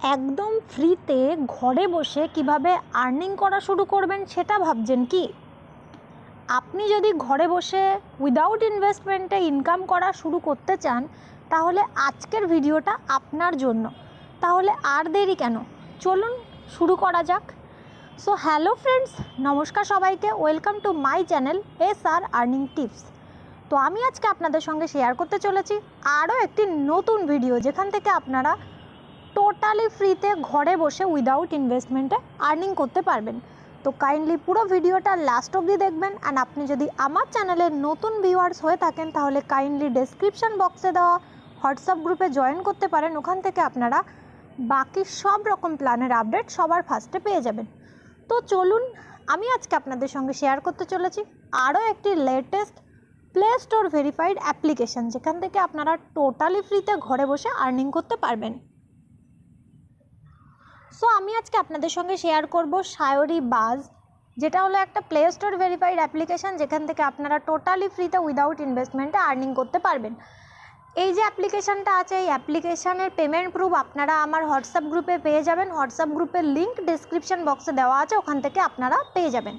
একদম ফ্রিতে ঘরে বসে কীভাবে আর্নিং করা শুরু করবেন সেটা ভাবছেন কি? আপনি যদি ঘরে বসে উইদাউট ইনভেস্টমেন্টে ইনকাম করা শুরু করতে চান, তাহলে আজকের ভিডিওটা আপনার জন্য। তাহলে আর দেরি কেন? চলুন শুরু করা যাক। সো হ্যালো ফ্রেন্ডস নমস্কার সবাইকে। Welcome to my channel S R earning tips তো আমি আজকে আপনাদের সঙ্গে শেয়ার করতে চলেছি আরও একটি নতুন ভিডিও যেখান থেকে আপনারা টোটালি ফ্রিতে ঘরে বসে উইদাউট ইনভেস্টমেন্টে আর্নিং করতে পারবেন। তো কাইন্ডলি পুরো ভিডিওটা লাস্ট অবধি দেখবেন। অ্যান্ড আপনি যদি আমার চ্যানেলের নতুন ভিউয়ার্স হয়ে থাকেন, তাহলে কাইন্ডলি ডেসক্রিপশন বক্সে দেওয়া হোয়াটসঅ্যাপ গ্রুপে জয়েন করতে পারেন। ওখান থেকে আপনারা বাকি সব রকম প্ল্যানের আপডেট সবার ফার্স্টে পেয়ে যাবেন। তো চলুন, আমি আজকে আপনাদের সঙ্গে শেয়ার করতে চলেছি আরও একটি latest play store verified application যেখান থেকে আপনারা টোটালি ফ্রিতে ঘরে বসে আর্নিং করতে পারবেন। সো আমি আজকে আপনাদের সঙ্গে শেয়ার করব সায়রি বাজ যেটা হলো একটা প্লে স্টোর ভেরিফাইড অ্যাপ্লিকেশান যেখান থেকে আপনারা টোটালি ফ্রিতে উইদাউট ইনভেস্টমেন্টে আর্নিং করতে পারবেন। এই যে অ্যাপ্লিকেশানটা আছে, এই অ্যাপ্লিকেশানের পেমেন্ট প্রুফ আপনারা আমার হোয়াটসঅ্যাপ গ্রুপে পেয়ে যাবেন। হোয়াটসঅ্যাপ গ্রুপের লিঙ্ক ডিসক্রিপশন বক্সে দেওয়া আছে, ওখান থেকে আপনারা পেয়ে যাবেন।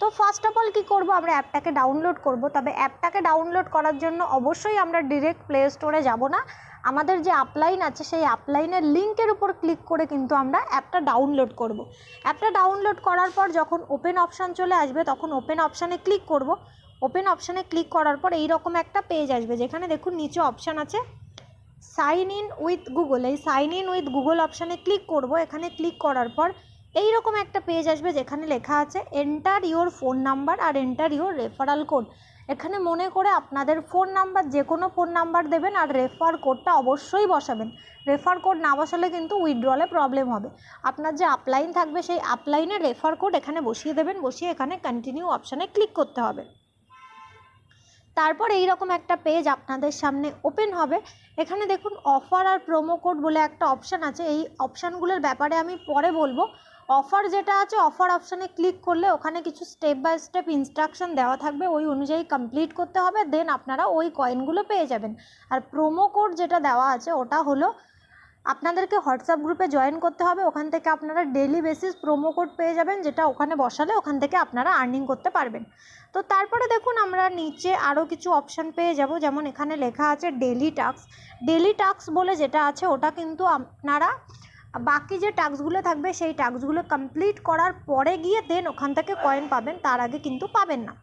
তো ফার্স্ট অফ অল কী করব? আমরা অ্যাপটাকে ডাউনলোড করব। তবে অ্যাপটাকে ডাউনলোড করার জন্য অবশ্যই আমরা ডিরেক্ট প্লে স্টোরে যাব না। আমাদের যে আপলাইন আছে, সেই আপলাইনের লিঙ্কের উপর ক্লিক করে কিন্তু আমরা অ্যাপটা ডাউনলোড করব। অ্যাপটা ডাউনলোড করার পর যখন ওপেন অপশান চলে আসবে, তখন ওপেন অপশানে ক্লিক করব। ওপেন অপশানে ক্লিক করার পর এই রকম একটা পেজ আসবে, যেখানে দেখুন নিচে অপশান আছে সাইন ইন উইথ গুগল এই সাইন ইন উইথ গুগল অপশানে ক্লিক করব। এখানে ক্লিক করার পর এই রকম একটা পেজ আসবে, যেখানে লেখা আছে এন্টার ইওর ফোন নাম্বার আর এন্টার ইওর রেফারাল কোড এখানে মনে করে আপনাদের ফোন নাম্বার, যে কোনো ফোন নাম্বার দেবেন আর রেফার কোডটা অবশ্যই বসাবেন। রেফার কোড না বসালে কিন্তু উইথড্রলে প্রবলেম হবে। আপনার যে আপলাইন থাকবে, সেই আপলাইনে রেফার কোড এখানে বসিয়ে দেবেন, বসিয়ে এখানে কন্টিনিউ অপশানে ক্লিক করতে হবে। তারপর এই রকম একটা পেজ আপনাদের সামনে ওপেন হবে। এখানে দেখুন অফার আর প্রোমো কোড বলে একটা অপশান আছে। এই অপশানগুলোর ব্যাপারে আমি পরে বলব। অফার যেটা আছে, অফার অপশানে ক্লিক করলে ওখানে কিছু স্টেপ বাই স্টেপ ইনস্ট্রাকশন দেওয়া থাকবে। ওই অনুযায়ী কমপ্লিট করতে হবে দেন আপনারা ওই কয়েনগুলো পেয়ে যাবেন। আর প্রোমো কোড যেটা দেওয়া আছে, ওটা হলো আপনাদেরকে হোয়াটসঅ্যাপ গ্রুপে জয়েন করতে হবে। ওখান থেকে আপনারা ডেলি বেসিস প্রোমো কোড পেয়ে যাবেন, যেটা ওখানে বসালে ওখান থেকে আপনারা আর্নিং করতে পারবেন। তো তারপরে দেখুন, আমরা নিচে আরও কিছু অপশান পেয়ে যাব। যেমন এখানে লেখা আছে ডেলি টাস্ক ডেলি টাস্ক বলে যেটা আছে, ওটা কিন্তু আপনারা বাকি যে টাস্কগুলো থাকবে, সেই টাস্কগুলো কমপ্লিট করার পরে গিয়ে দেন ওখান থেকে কয়েন পাবেন, তার আগে কিন্তু পাবেন না।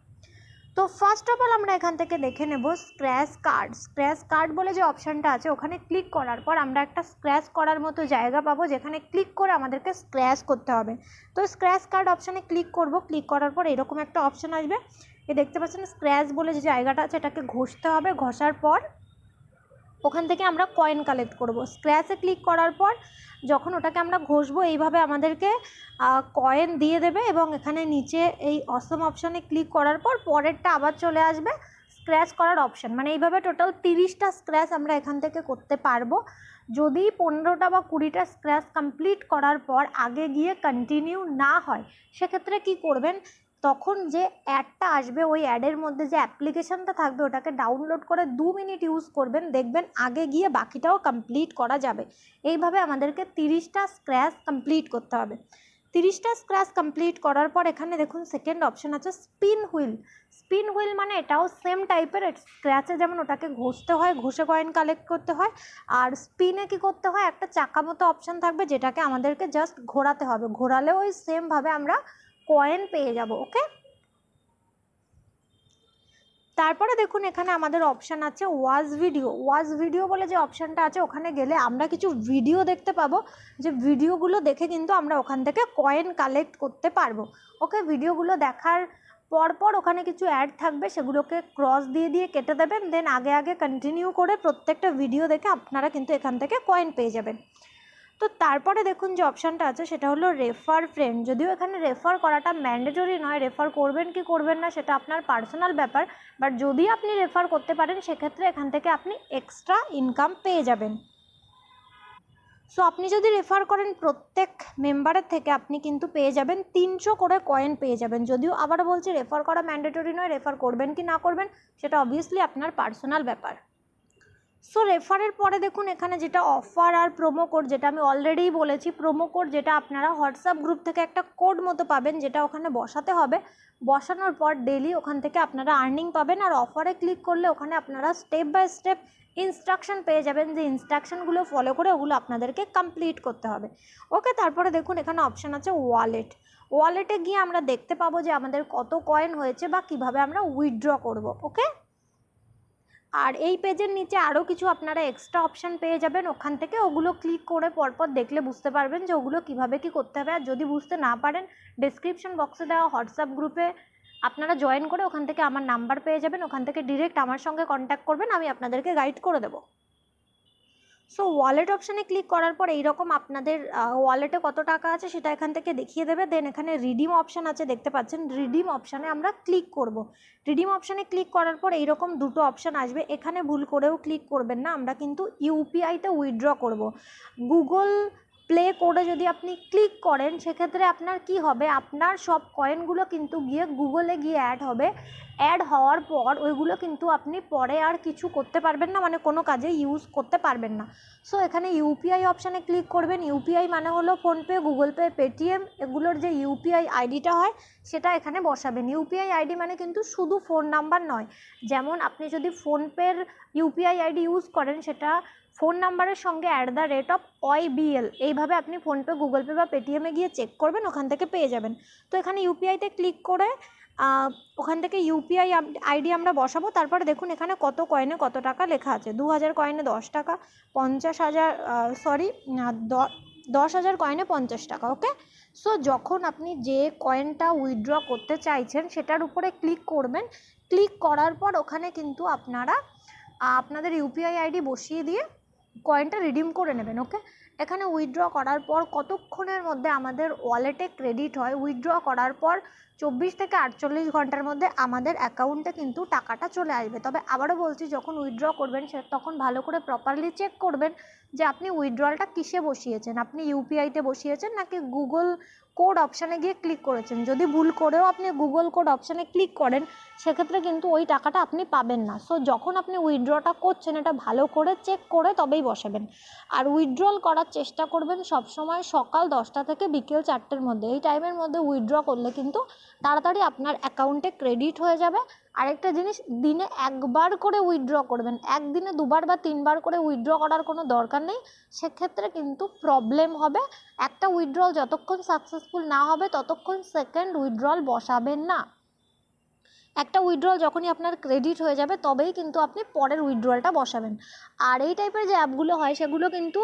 তো ফার্স্ট অফ অল আমরা এখান থেকে দেখে নেব স্ক্র্যাচ কার্ড স্ক্র্যাচ কার্ড বলে যে অপশানটা আছে, ওখানে ক্লিক করার পর আমরা একটা স্ক্র্যাচ করার মতো জায়গা পাবো, যেখানে ক্লিক করে আমাদেরকে স্ক্র্যাচ করতে হবে। তো স্ক্র্যাচ কার্ড অপশানে ক্লিক করব ক্লিক করার পর এরকম একটা অপশান আসবে। এ দেখতে পাচ্ছেন স্ক্র্যাচ বলে যে জায়গাটা আছে, এটাকে ঘষতে হবে। ঘষার পর ওখান থেকে আমরা কয়েন কালেক্ট করব। স্ক্র্যাচে ক্লিক করার পর যখন ওটাকে আমরা ঘষবো, এইভাবে আমাদেরকে কয়েন দিয়ে দেবে এবং এখানে নিচে এই অসম অপশানে ক্লিক করার পর পরেরটা আবার চলে আসবে স্ক্র্যাচ করার অপশান মানে এইভাবে টোটাল তিরিশটা স্ক্র্যাচ আমরা এখান থেকে করতে পারব। যদি পনেরোটা বা কুড়িটা স্ক্র্যাচ কমপ্লিট করার পর আগে গিয়ে কন্টিনিউ না হয়, সেক্ষেত্রে কি করবেন? তখন যে অ্যাডটা আসবে, ওই অ্যাডের মধ্যে যে অ্যাপ্লিকেশানটা থাকবে, ওটাকে ডাউনলোড করে দু মিনিট ইউজ করবেন, দেখবেন আগে গিয়ে বাকিটাও কমপ্লিট করা যাবে। এইভাবে আমাদেরকে তিরিশটা স্ক্র্যাচ কমপ্লিট করতে হবে। তিরিশটা স্ক্র্যাচ কমপ্লিট করার পর এখানে দেখুন সেকেন্ড অপশান আছে স্পিন হুইল স্পিন হুইল মানে এটাও সেম টাইপের স্ক্র্যাচে যেমন ওটাকে ঘষতে হয়, ঘষে কয়েন কালেক্ট করতে হয়, আর স্পিনে কি করতে হয়, একটা চাকা মতো অপশান থাকবে, যেটাকে আমাদেরকে জাস্ট ঘোরাতে হবে। ঘোরালে ওই সেমভাবে আমরা কয়েন পেয়ে যাব ওকে তারপরে দেখুন এখানে আমাদের অপশান আছে ওয়াজ ভিডিও ওয়াজ ভিডিও বলে যে অপশানটা আছে, ওখানে গেলে আমরা কিছু ভিডিও দেখতে পাবো। যে ভিডিওগুলো দেখে কিন্তু আমরা ওখান থেকে কয়েন কালেক্ট করতে পারব ওকে ভিডিওগুলো দেখার পরপর ওখানে কিছু অ্যাড থাকবে, সেগুলোকে ক্রস দিয়ে দিয়ে কেটে দেবেন দেন আগে আগে কন্টিনিউ করে প্রত্যেকটা ভিডিও দেখে আপনারা কিন্তু এখান থেকে কয়েন পেয়ে যাবেন। তো তারপরে দেখুন যে অপশানটা আছে, সেটা হলো রেফার ফ্রেন্ড যদিও এখানে রেফার করাটা ম্যান্ডেটরি নয় রেফার করবেন কি করবেন না সেটা আপনার পার্সোনাল ব্যাপার বাট যদি আপনি রেফার করতে পারেন, সেক্ষেত্রে এখান থেকে আপনি এক্সট্রা ইনকাম পেয়ে যাবেন। সো আপনি যদি রেফার করেন প্রত্যেক মেম্বারের থেকে, আপনি কিন্তু পেয়ে যাবেন তিনশো করে কয়েন পেয়ে যাবেন। যদিও আবার বলছি রেফার করা ম্যান্ডেটরি নয় রেফার করবেন কি না করবেন, সেটা অবভিয়াসলি আপনার পার্সোনাল ব্যাপার। সো রেফারের পরে দেখুন এখানে যেটা অফার আর প্রোমো কোড যেটা আমি অলরেডি বলেছি প্রোমো কোড যেটা আপনারা হোয়াটসঅ্যাপ গ্রুপ থেকে একটা কোড মতো পাবেন যেটা ওখানে বসাতে হবে। বসানোর পর ডেলি ওখান থেকে আপনারা আর্নিং পাবেন আর অফারে ক্লিক করলে ওখানে আপনারা স্টেপ বাই স্টেপ ইনস্ট্রাকশন পেয়ে যাবেন যে ইনস্ট্রাকশনগুলো ফলো করে ওগুলো আপনাদেরকে কমপ্লিট করতে হবে। ওকে তারপরে দেখুন এখানে অপশান আছে ওয়ালেট ওয়ালেটে গিয়ে আমরা দেখতে পাবো যে আমাদের কত কয়েন হয়েছে বা কীভাবে আমরা উইথড্র করব। ওকে আর এই পেজের নিচে আরও কিছু আপনারা এক্সট্রা অপশান পেয়ে যাবেন। ওখান থেকে ওগুলো ক্লিক করে পরপর দেখলে বুঝতে পারবেন যে ওগুলো কীভাবে কি করতে হবে। আর যদি বুঝতে না পারেন ডেসক্রিপশন বক্সে দেওয়া হোয়াটসঅ্যাপ গ্রুপে আপনারা জয়েন করে ওখান থেকে আমার নাম্বার পেয়ে যাবেন। ওখান থেকে ডিরেক্ট আমার সঙ্গে কন্ট্যাক্ট করবেন। আমি আপনাদেরকে গাইড করে দেবো। সো ওয়ালেট অপশানে ক্লিক করার পর এইরকম আপনাদের ওয়ালেটে কত টাকা আছে সেটা এখান থেকে দেখিয়ে দেবে। দেন এখানে রিডিম অপশান আছে, দেখতে পাচ্ছেন? রিডিম অপশানে আমরা ক্লিক করব। রিডিম অপশানে ক্লিক করার পর এইরকম দুটো অপশান আসবে। এখানে ভুল করেও ক্লিক করবেন না। আমরা কিন্তু ইউপিআইতে উইথড্র করব। গুগল প্লে কোডে যদি আপনি ক্লিক করেন, সেক্ষেত্রে আপনার কি হবে? আপনার সব কয়েনগুলো কিন্তু গিয়ে গুগলে গিয়ে অ্যাড হবে। অ্যাড হওয়ার পর ওইগুলো কিন্তু আপনি পরে আর কিছু করতে পারবেন না মানে কোনো কাজে ইউজ করতে পারবেন না। সো এখানে ইউপিআই অপশানে ক্লিক করবেন। ইউপিআই মানে হলো ফোনপে গুগল পে পেটিএম এগুলোর যে ইউপিআই আইডিটা হয়, সেটা এখানে বসাবেন। ইউপিআই আইডি মানে কিন্তু শুধু ফোন নাম্বার নয়। যেমন আপনি যদি ফোনপের ইউপিআই আইডি ইউজ করেন, সেটা ফোন নাম্বারের সঙ্গে at the rate of YBL এইভাবে আপনি ফোনপে গুগল পে বা পেটিএমে গিয়ে চেক করবেন, ওখান থেকে পেয়ে যাবেন। তো এখানে ইউপিআইতে ক্লিক করে ওখান থেকে ইউপিআই আইডি আমরা বসাবো। তারপরে দেখুন এখানে কত কয়েনে কত টাকা লেখা আছে। দু হাজার কয়েনে দশ টাকা, পঞ্চাশ হাজার সরি দশ হাজার কয়েনে পঞ্চাশ টাকা ওকে সো যখন আপনি যে কয়েনটা উইথড্র করতে চাইছেন, সেটার উপরে ক্লিক করবেন। ক্লিক করার পর ওখানে কিন্তু আপনারা আপনাদের ইউপিআই আইডি বসিয়ে দিয়ে কয়েনটা রিডিম করে নেবেন ওকে এখানে উইথড্র করার পর কতক্ষণের মধ্যে আমাদের ওয়ালেটে ক্রেডিট হয় উইথড্র করার পর চব্বিশ থেকে আটচল্লিশ ঘণ্টার মধ্যে আমাদের অ্যাকাউন্টে কিন্তু টাকাটা চলে আসবে। তবে আবারও বলছি, যখন উইথড্র করবেন, সে তখন ভালো করে প্রপারলি চেক করবেন যে আপনি উইথড্রলটা কিসে বসিয়েছেন? আপনি ইউপিআইতে বসিয়েছেন নাকি গুগল কোড অপশানে গিয়ে ক্লিক করেছেন? যদি ভুল করেও আপনি গুগল কোড অপশানে ক্লিক করেন, সেক্ষেত্রে কিন্তু ওই টাকাটা আপনি পাবেন না। সো যখন আপনি উইথড্রটা করছেন, এটা ভালো করে চেক করে তবেই বসাবেন। আর উইথড্রল করার চেষ্টা করবেন সবসময় সকাল দশটা থেকে বিকেল চারটের মধ্যে। এই টাইমের মধ্যে উইথড্র করলে কিন্তু তাড়াতাড়ি আপনার অ্যাকাউন্টে ক্রেডিট হয়ে যাবে। আরেকটা জিনিস, দিনে একবার করে উইথড্র করবেন। একদিনে দুবার বা তিনবার করে উইথড্র করার কোনো দরকার নেই। সেক্ষেত্রে কিন্তু প্রবলেম হবে। একটা উইথড্রল যতক্ষণ সাকসেসফুল না হবে, ততক্ষণ সেকেন্ড উইথড্রল বসাবেন না। একটা উইথড্রল যখনই আপনার ক্রেডিট হয়ে যাবে, তবেই কিন্তু আপনি পরের উইথড্রলটা বসাবেন। আর এই টাইপের যে অ্যাপগুলো হয়, সেগুলো কিন্তু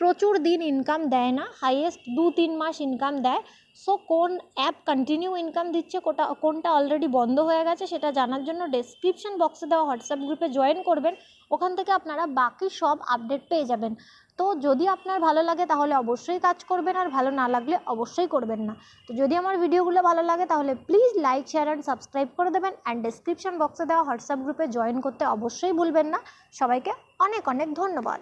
প্রচুর দিন ইনকাম দেয় না হাইয়েস্ট দু তিন মাস ইনকাম দেয়। সো কোন অ্যাপ কন্টিনিউ ইনকাম দিচ্ছে, কোটা, কোনটা অলরেডি বন্ধ হয়ে গেছে, সেটা জানার জন্য ডেসক্রিপশন বক্সে দেওয়া হোয়াটসঅ্যাপ গ্রুপে জয়েন করবেন। ওখান থেকে আপনারা বাকি সব আপডেট পেয়ে যাবেন। তো, যদি আপনার ভালো লাগে, তাহলে অবশ্যই কাজ করবেন, আর ভালো না লাগলে অবশ্যই করবেন না। তো, যদি আমার ভিডিওগুলো ভালো লাগে, তাহলে please like share and subscribe করে দেবেন। অ্যান্ড ডেসক্রিপশন বক্সে দেওয়া হোয়াটসঅ্যাপ গ্রুপে জয়েন করতে অবশ্যই ভুলবেন না। সবাইকে অনেক অনেক ধন্যবাদ।